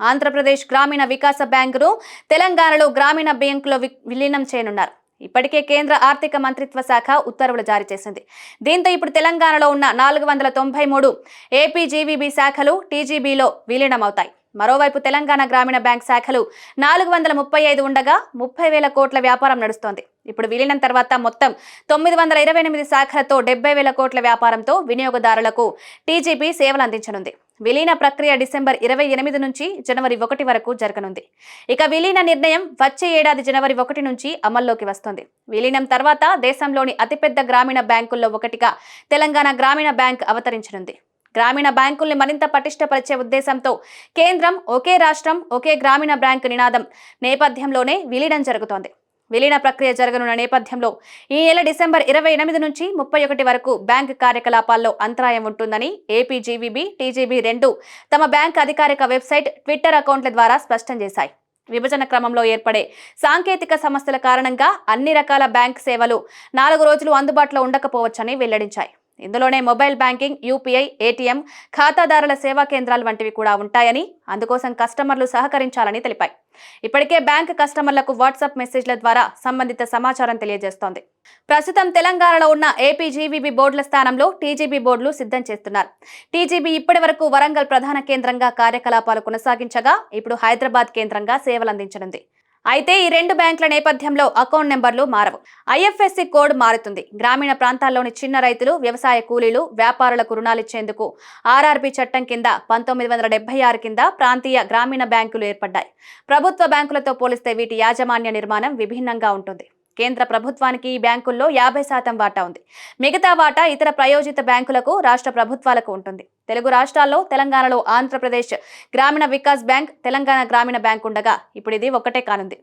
ఆంధ్రప్రదేశ్ గ్రామీణ వికాస బ్యాంకును తెలంగాణలో గ్రామీణ బ్యాంకులో విలీనం చేయనున్నారు. ఇప్పటికే కేంద్ర ఆర్థిక మంత్రిత్వ శాఖ ఉత్తర్వులు జారీ చేసింది. దీంతో ఇప్పుడు తెలంగాణలో ఉన్న నాలుగు వందల తొంభై మూడు ఏపీజీవీబీ శాఖలు టీజీబీలో విలీనమవుతాయి. మరోవైపు తెలంగాణ గ్రామీణ బ్యాంక్ శాఖలు నాలుగు వందల ముప్పై ఐదు ఉండగా ముప్పై వేల కోట్ల వ్యాపారం నడుస్తోంది. ఇప్పుడు విలీనం తర్వాత మొత్తం తొమ్మిది వందల ఇరవై ఎనిమిది శాఖలతో డెబ్బై వేల కోట్ల వ్యాపారంతో వినియోగదారులకు టీజీపీ సేవలు అందించనుంది. విలీన ప్రక్రియ డిసెంబర్ ఇరవై ఎనిమిది నుంచి జనవరి ఒకటి వరకు జరగనుంది. ఇక విలీన నిర్ణయం వచ్చే ఏడాది జనవరి ఒకటి నుంచి అమల్లోకి వస్తుంది. విలీనం తర్వాత దేశంలోని అతిపెద్ద గ్రామీణ బ్యాంకుల్లో ఒకటిగా తెలంగాణ గ్రామీణ బ్యాంక్ అవతరించనుంది. గ్రామీణ బ్యాంకుల్ని మరింత పటిష్టపరిచే ఉద్దేశంతో కేంద్రం ఒకే రాష్ట్రం ఒకే గ్రామీణ బ్యాంకు నినాదం నేపథ్యంలోనే విలీనం జరుగుతోంది. విలీన ప్రక్రియ జరగనున్న నేపథ్యంలో ఈ నెల డిసెంబర్ ఇరవై ఎనిమిది నుంచి ముప్పై ఒకటి వరకు బ్యాంక్ కార్యకలాపాల్లో అంతరాయం ఉంటుందని ఏపీజీవీబీ టీజీబీ రెండు తమ బ్యాంక్ అధికారిక వెబ్సైట్ ట్విట్టర్ అకౌంట్ల ద్వారా స్పష్టం చేశాయి. విభజన క్రమంలో ఏర్పడే సాంకేతిక సమస్యల కారణంగా అన్ని రకాల బ్యాంక్ సేవలు నాలుగు రోజులు అందుబాటులో ఉండకపోవచ్చని వెల్లడించాయి. ఇందులోనే మొబైల్ బ్యాంకింగ్ యూపీఐ ఏటీఎం ఖాతాదారుల సేవా కేంద్రాలు వంటివి కూడా ఉంటాయని అందుకోసం కస్టమర్లు సహకరించాలని తెలిపాయి. ఇప్పటికే బ్యాంక్ కస్టమర్లకు వాట్సాప్ మెసేజ్ల ద్వారా సంబంధిత సమాచారం తెలియజేస్తోంది. ప్రస్తుతం తెలంగాణలో ఉన్న ఏపీజీవీబీ బోర్డుల స్థానంలో టీజీబీ బోర్డులు సిద్ధం చేస్తున్నారు. టీజీబీ ఇప్పటి వరకు వరంగల్ ప్రధాన కేంద్రంగా కార్యకలాపాలు కొనసాగించగా ఇప్పుడు హైదరాబాద్ కేంద్రంగా సేవలందించనుంది. అయితే ఈ రెండు బ్యాంకుల నేపథ్యంలో అకౌంట్ నెంబర్లు మారవు. ఐఎఫ్ఎస్సి కోడ్ మారుతుంది. గ్రామీణ ప్రాంతాల్లోని చిన్న రైతులు వ్యవసాయ కూలీలు వ్యాపారులకు రుణాలిచ్చేందుకు ఆర్ఆర్బీ చట్టం కింద పంతొమ్మిది వందల డెబ్బై ఆరు కింద ప్రాంతీయ గ్రామీణ బ్యాంకులు ఏర్పడ్డాయి. ప్రభుత్వ బ్యాంకులతో పోలిస్తే వీటి యాజమాన్య నిర్మాణం విభిన్నంగా ఉంటుంది. కేంద్ర ప్రభుత్వానికి ఈ బ్యాంకుల్లో యాభై శాతం వాటా ఉంది. మిగతా వాటా ఇతర ప్రయోజిత బ్యాంకులకు రాష్ట్ర ప్రభుత్వాలకు ఉంటుంది. తెలుగు రాష్ట్రాల్లో తెలంగాణలో ఆంధ్రప్రదేశ్ గ్రామీణ వికాస్ బ్యాంక్ తెలంగాణ గ్రామీణ బ్యాంక్ ఉండగా ఇప్పుడు ఇది ఒకటే కానుంది.